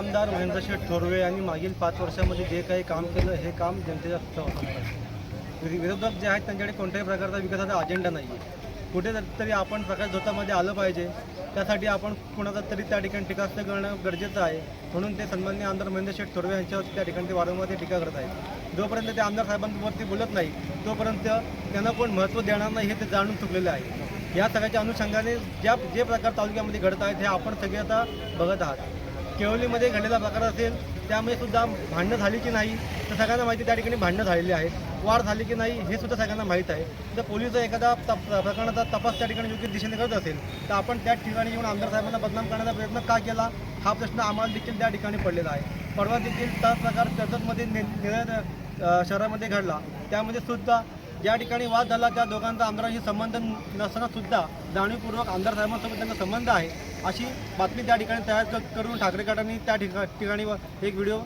आमदार महेंद्र शेठ थोरवे यांनी मागील पाच वर्षामध्ये जे काही काम केलं हे काम जनतेच्या सुखासाठी विरोधक जे आहेत त्यांच्याकडे कोणत्याही प्रकारचा विकासाचा अजेंडा नाही आहे कुठे तरी आपण प्रकाश झोतामध्ये आलं पाहिजे. त्यासाठी आपण कुणाचा तरी त्या ठिकाणी टीकास्त्र करणं गरजेचं आहे. म्हणून ते सन्मान्य आमदार महेंद्र शेठ थोरवे यांच्यावर त्या ठिकाणी ते वारंवार ते टीका करत आहेत. जोपर्यंत ते आमदार साहेबांवरती बोलत नाही तोपर्यंत त्यांना कोण महत्त्व देणार नाही हे ते जाणून चुकलेले आहे. या सगळ्याच्या अनुषंगाने ज्या जे प्रकार तालुक्यामध्ये घडत आहेत हे आपण सगळे आता बघत आहात. केवलीमध्ये घडलेला प्रकार असेल त्यामुळे सुद्धा भांडणं झाली की नाही तर सगळ्यांना माहिती त्या ठिकाणी भांडणं झालेली आहेत. वार झाली की नाही हे सुद्धा सगळ्यांना माहीत आहे. जर पोलीस एखादा तप प्रकरणाचा तपास त्या ठिकाणी योग्य दिशेने करत असेल तर आपण त्या ठिकाणी येऊन आमदार साहेबांना बदनाम करण्याचा प्रयत्न का केला? हा प्रश्न आम्हाला देखील त्या ठिकाणी पडलेला आहे. परवा देखील त्याच प्रकार कर्जतमध्ये नि शहरामध्ये घडला. त्यामध्ये सुद्धा ज्या ठिकाणी वाद झाला त्या दोघांचा आमदारांशी संबंध नसताना सुद्धा जाणीवपूर्वक आमदार साहेबांसोबत त्यांचा संबंध आहे. अशी बातमी त्या ठिकाणी तयार करून ठाकरे गटांनी त्या ठिका ठिकाणी व- एक व्हिडिओ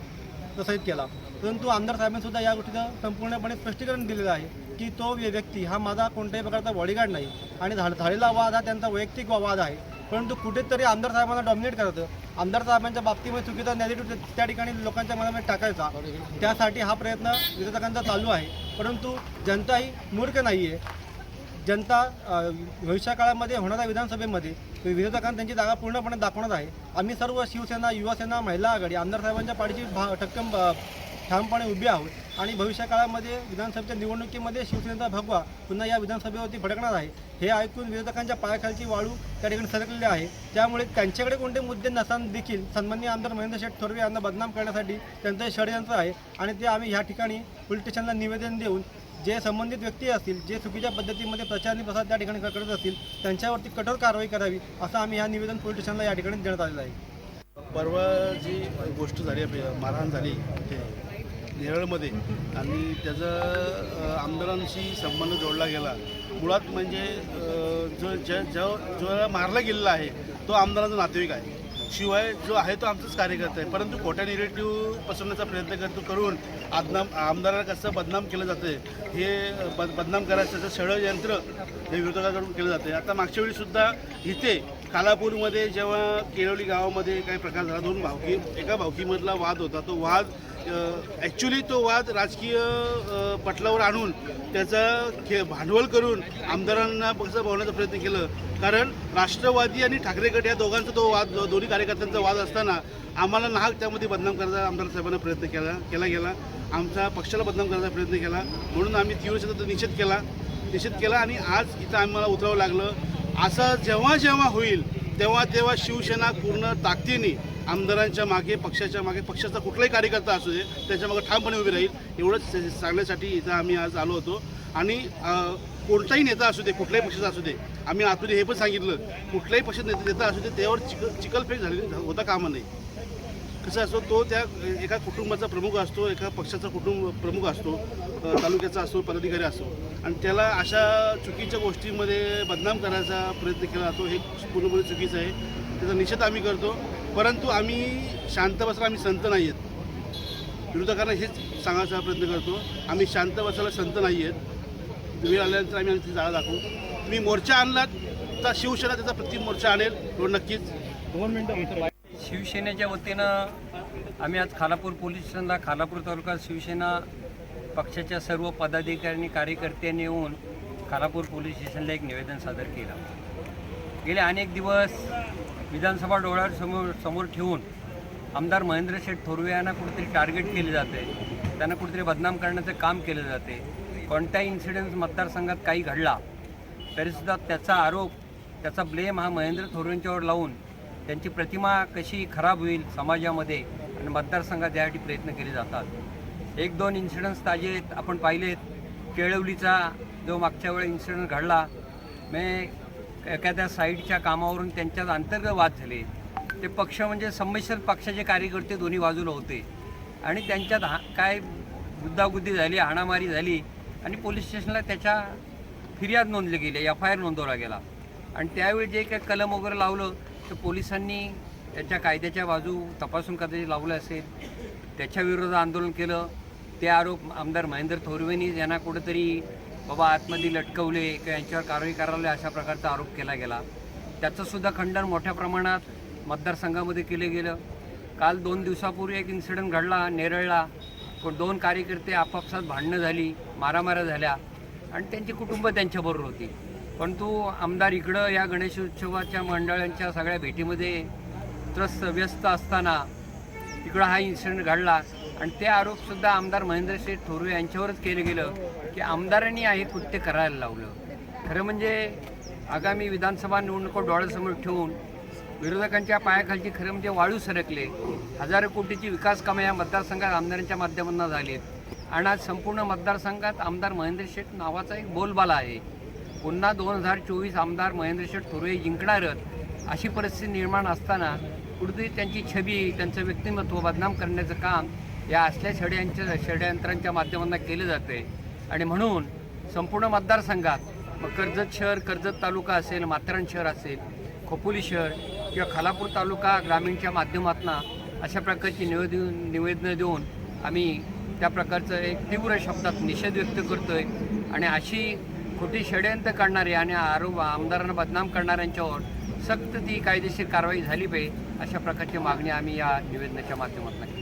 प्रसारित केला. परंतु आमदार साहेबांनीसुद्धा या गोष्टीचं संपूर्णपणे स्पष्टीकरण दिलेलं आहे की तो व्यक्ती हा माझा कोणत्याही प्रकारचा बॉडीगार्ड नाही आणि झाड झालेला वाद हा त्यांचा वैयक्तिक वाद आहे. परंतु कुठेतरी आमदार साहेबांना डॉमिनेट करतं आमदार साहेबांच्या बाबतीमध्ये चुकीचा नेगेटिव्ह त्या ठिकाणी लोकांच्या मनामध्ये टाकायचा. त्यासाठी हा प्रयत्न विरोधकांचा चालू आहे. परंतु जनता ही मूर्ख नाही आहे जनता भविष्या काळामध्ये होणाऱ्या विधानसभेमध्ये विरोधकांना त्यांची जागा पूर्णपणे दाखवणार आहे. आम्ही सर्व शिवसेना युवासेना महिला आघाडी आमदार साहेबांच्या पाठीची भा ठक्कम ठामपणे उभी आहोत आणि भविष्य काळामध्ये विधानसभेच्या निवडणुकीमध्ये शिवसेनेचा भगवा पुन्हा या विधानसभेवरती भडकणार आहे हे ऐकून विरोधकांच्या पायाखालची वाळू त्या ठिकाणी सरकलेली आहे. त्यामुळे त्यांच्याकडे कोणते मुद्दे नसताना देखील सन्मान्य आमदार महेंद्र शेठ थोरवे यांना बदनाम करण्यासाठी त्यांचं षडयंत्र आहे आणि ते आम्ही ह्या ठिकाणी पोलीस स्टेशनला निवेदन देऊन जे संबंधित व्यक्ती असतील जे चुकीच्या पद्धतीमध्ये प्रचार आणि प्रसार त्या ठिकाणी करत असतील त्यांच्यावरती कठोर कारवाई करावी असं आम्ही ह्या निवेदन पोलीस स्टेशनला या ठिकाणी देण्यात आलेलं आहे. परवा जी गोष्ट झाली मारहाण झाली नेरळमध्ये. आणि त्याचा आमदारांशी संबंध जोडला गेला. मुळात म्हणजे जो ज्या जो जो मारला गेलेला आहे तो आमदाराचा नातेवाईक आहे. शिवाय जो आहे तो आमचाच कार्यकर्ता आहे. परंतु खोट्या निगेटिव्ह पसरवण्याचा प्रयत्न करतो करून आदनाम आमदाराला कसं बदनाम केलं जातं हे बद बदनाम करायचं त्याचं षडयंत्र हे विरोधकाकडून केलं जातं आता मागच्या वेळीसुद्धा इथे कालापूरमध्ये जेव्हा केळवली गावामध्ये काही प्रकार झाला दोन भावकी एका भावकीमधला वाद होता तो वाद ॲक्च्युली तो वाद राजकीय पटलावर आणून त्याचा खे भांडवल करून आमदारांना पक्ष भावण्याचा प्रयत्न केलं. कारण राष्ट्रवादी आणि ठाकरे गट या दोघांचा तो वाद दोन्ही कार्यकर्त्यांचा वाद असताना आम्हाला नाहक त्यामध्ये बदनाम करायचा आमदार साहेबांना प्रयत्न केला केला गेला. आमच्या पक्षाला बदनाम करायचा प्रयत्न केला. म्हणून आम्ही तीव्र निषेध केला. निषेध केला आणि आज इथं आम्हाला उतरावं लागलं. असं जेव्हा जेव्हा होईल तेव्हा तेव्हा शिवसेना पूर्ण ताकदीने आमदारांच्या मागे पक्षाच्या मागे पक्षाचा कुठलाही कार्यकर्ता असू दे त्याच्यामागे ठामपणे उभे राहील एवढंच सांगण्यासाठी इथं आम्ही आज आलो होतो. आणि कोणताही नेता असू दे कुठल्याही पक्षाचा असू दे आम्ही आतमध्ये हे पण सांगितलं कुठल्याही पक्षाचा नेता नेता असू दे त्यावर चिक चिकलफेक झाली होता कामा नाही कसं असतो तो त्या एका कुटुंबाचा प्रमुख असतो एका पक्षाचा कुटुंब प्रमुख असतो तालुक्याचा असतो पदाधिकारी असतो आणि त्याला अशा चुकीच्या गोष्टींमध्ये बदनाम करायचा प्रयत्न केला जातो हे पूर्णपणे चुकीचं आहे. त्याचा निषेध आम्ही करतो. परंतु आम्ही शांत बसायला आम्ही संत नाही आहेत विरोधकांना हेच सांगायचा प्रयत्न करतो. आम्ही शांत बसायला संत नाही आहेत वेळ आल्यानंतर आम्ही आमची जाळा दाखवू. तुम्ही मोर्चा आणलात तर शिवसेना त्याचा प्रति मोर्चा आणेल. हो नक्कीच. दोन मिनटं शिवसेनेच्या वतीनं आम्ही आज खालापूर पोलीस स्टेशनला खालापूर तालुका शिवसेना पक्षाच्या सर्व पदाधिकारी आणि कार्यकर्त्यांनी येऊन खालापूर पोलीस स्टेशनला एक निवेदन सादर केलं. गेले अनेक दिवस विधानसभा डोळ्यावर समोर समोर ठेवून आमदार महेंद्र शेठ थोरवे यांना कुठेतरी टार्गेट केले जाते. त्यांना कुठेतरी बदनाम करण्याचं काम केलं जाते. कोणत्याही इन्सिडेंट मतदारसंघात काही घडला तरीसुद्धा त्याचा आरोप त्याचा ब्लेम हा महेंद्र थोरवेंच्यावर लावून त्यांची प्रतिमा कशी खराब होईल समाजामध्ये आणि मतदारसंघात यासाठी प्रयत्न केले जातात. एक दोन इन्सिडन्स ताजे आपण पाहिलेत. केळवलीचा जो मागच्या वेळी इन्सिडंट घडला मे एखाद्या साईडच्या कामावरून त्यांच्यात अंतर्गत वाद झाले. ते पक्ष म्हणजे संमिश्र पक्षाचे कार्यकर्ते दोन्ही बाजूला होते. आणि त्यांच्यात हा काय गुद्दागुद्दी झाली हाणामारी झाली आणि पोलीस स्टेशनला त्याच्या फिर्याद नोंदली गेली एफ आय आर नोंदवला गेला. आणि त्यावेळी जे काही कलम वगैरे लावलं तर पोलिसांनी त्याच्या कायद्याच्या बाजू तपासून कदाचित लावलं असेल. त्याच्याविरोधात आंदोलन केलं. ते आरोप आमदार महेंद्र थोरवेनी यांना कुठंतरी बाबा आतमध्ये लटकवले किंवा यांच्यावर कारवाई करायला अशा प्रकारचा आरोप केला गेला. त्याचंसुद्धा खंडन मोठ्या प्रमाणात मतदारसंघामध्ये केलं गेलं. काल दोन दिवसापूर्वी एक इन्सिडंट घडला नेरळला. पण दोन कार्यकर्ते आपापसात भांडणं झाली मारामाऱ्या झाल्या. आणि त्यांची कुटुंब त्यांच्याबरोबर होती. परंतु आमदार इकडं या गणेशोत्सवाच्या मंडळांच्या सगळ्या भेटीमध्ये त्रस्त व्यस्त असताना इकडं हा इन्सिडेंट घडला. आणि ते आरोपसुद्धा आमदार महेंद्र शेठ थोरवे यांच्यावरच केलं गेलं की आमदारांनी हे कृत्य करायला लावलं. खरं म्हणजे आगामी विधानसभा निवडणुका डोळ्यासमोर ठेवून विरोधकांच्या पायाखालची खरं म्हणजे वाळू सरकले. हजारो कोटीची विकास कामं या मतदारसंघात आमदारांच्या माध्यमातून झालीत. आणि आज संपूर्ण मतदारसंघात आमदार महेंद्र शेठ नावाचा एक बोलबाला आहे. पुन्हा दोन हजार चोवीस आमदार महेंद्र शेठ थोरवे जिंकणारच अशी परिस्थिती निर्माण असताना कुठेतरी त्यांची छबी त्यांचं व्यक्तिमत्व बदनाम करण्याचं काम या असल्या षड्यांच्या षड्यंत्रांच्या माध्यमातून केलं जाते. आणि म्हणून संपूर्ण मतदारसंघात मग कर्जत शहर कर्जत तालुका असेल माथेरान शहर असेल खोपोली शहर किंवा खालापूर तालुका ग्रामीणच्या माध्यमातून अशा प्रकारची निवेदन निवेदनं देऊन आम्ही त्या प्रकारचं एक तीव्र शब्दात निषेध व्यक्त करतो आहे आणि अशी खोटी षड्यंत्र करणारे आणि आरोप आमदारांना बदनाम करणाऱ्यांच्यावर सक्त ती कायदेशीर कारवाई झाली पाहिजे अशा प्रकारची मागणी आम्ही या निवेदनाच्या माध्यमातून केली.